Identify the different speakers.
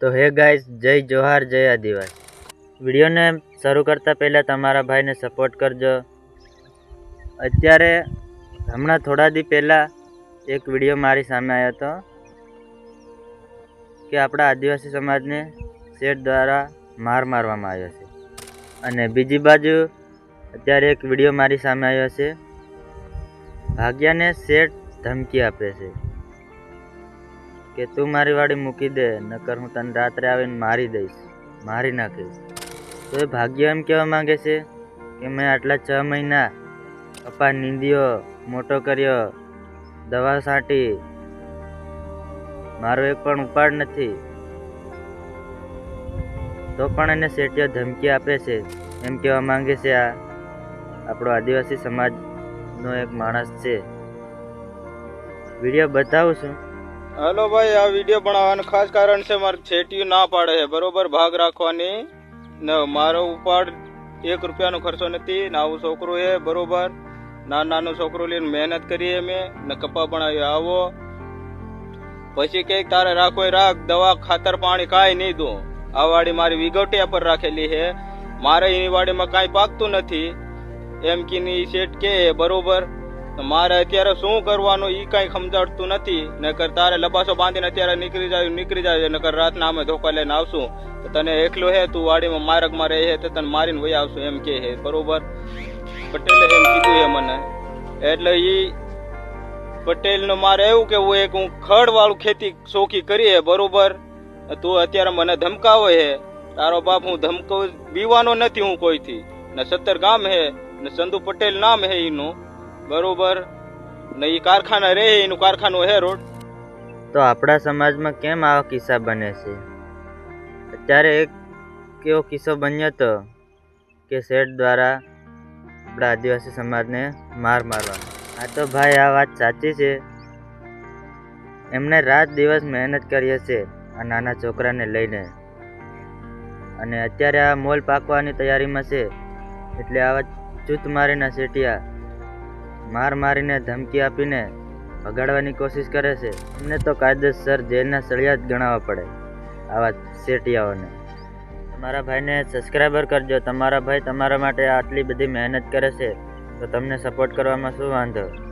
Speaker 1: તો હે ગાઈસ, જય જોહાર, જય આદિવાસી. વિડીયોને શરૂ કરતાં પહેલાં તમારા ભાઈને સપોર્ટ કરજો. અત્યારે હમણાં થોડા દી પહેલાં એક વીડિયો મારી સામે આવ્યો હતો કે આપણા આદિવાસી સમાજને શેઠ દ્વારા માર મારવામાં આવ્યો છે. અને બીજી બાજુ અત્યારે એક વીડિયો મારી સામે આવ્યો છે. ભાગ્યાને શેઠ ધમકી આપે છે. કે તું મારી વાડી મૂકી દે, નકર હું તને રાત્રે આવીને મારી દઈશ. મારી નાખીશ. તો એ ભાગ્ય એમ કહેવા માંગે છે કે મેં આટલા છ મહિના પપ્પા નીંદ્યો, મોટો કર્યો, દવા સાટી મારો એક પણ ઉપાડ નથી. તો પણ એને શેઠિયો ધમકી આપે છે એમ કહેવા માંગે છે આ. આપણો આદિવાસી સમાજનો એક માણસ છે. વીડિયો બતાવું છું.
Speaker 2: હેલો ભાઈ, આ વીડિયો બનાવવાનું ખાસ કારણ છે, મારે છેટીયું ના પાડે છે. બરોબર, ભાગ રાખવાની. ને, મારો ઉપાડ એક રૂપિયાનો ખર્ચો નથી, ને આવું છોકરું છે, બરોબર. નાનું નાનું છોકરું લઈને મહેનત કરીએ મેં ને કપા બનાવ્યો આવો. પછી કંઈક તારે રાખો રાખ, દવા, ખાતર, પાણી, કાંઈ નહીં દો આ વાડી મારી વિગોટિયા પર રાખેલી છે. મારે એની વાડીમાં કાંઈ પાકતું નથી. એમ કીની શેઠ કે બરોબર. મારે અત્યારે શું કરવાનું? એ કઈ સમજાડતું નથી. નકર તારે લબાસો બાંધીને અત્યારે નીકળી જાય નીકળી જાય નકર રાતના અમે ધોકા લઈને આવશું. તો તને એકલો હે? તું વાડીમાં માર્ગમાં રહે હે તો તને મારીને વહી આવશું એમ કે હે. બરોબર? પટેલે એમ કીધું હે મને. એટલે એ પટેલનું મારે એવું કેવું એક હું ખડ વાળું ખેતી શોખી કરી હે, બરોબર? તું અત્યારે મને ધમકાવે હે. તારો બાપ હું ધમકો બીવાનો નથી હું કોઈથી. ને સત્તર ગામ હે, ને સંધુ પટેલ નામ હે એનું. બરોબર. ને એ કારખાના રે, એનું કારખાનું હે રોડ.
Speaker 1: તો આપણા સમાજમાં કેમ આવા કિસ્સા બને છે? અત્યારે એક કેવો કિસ્સો બન્યો હતો કે શેઠ દ્વારા આપણા આદિવાસી સમાજને માર મારવા આ તો ભાઈ, આ વાત સાચી છે. એમને રાત દિવસ મહેનત કરી હશે આ નાના છોકરાને લઈને. અને અત્યારે આ મોલ પાકવાની તૈયારીમાં છે. એટલે આવા ચૂત મારીના શેઠિયા માર મારીને ધમકી આપીને ભગાડવાની કોશિશ કરે છે, એમને તો કાયદેસર જેલના સળિયા જ ગણાવવા પડે, આવા શેટિયાઓને. તમારા ભાઈને સબસ્ક્રાઈબર કરજો. તમારા ભાઈ તમારા માટે આટલી બધી મહેનત કરે છે, તો તમને સપોર્ટ કરવામાં શું વાંધો?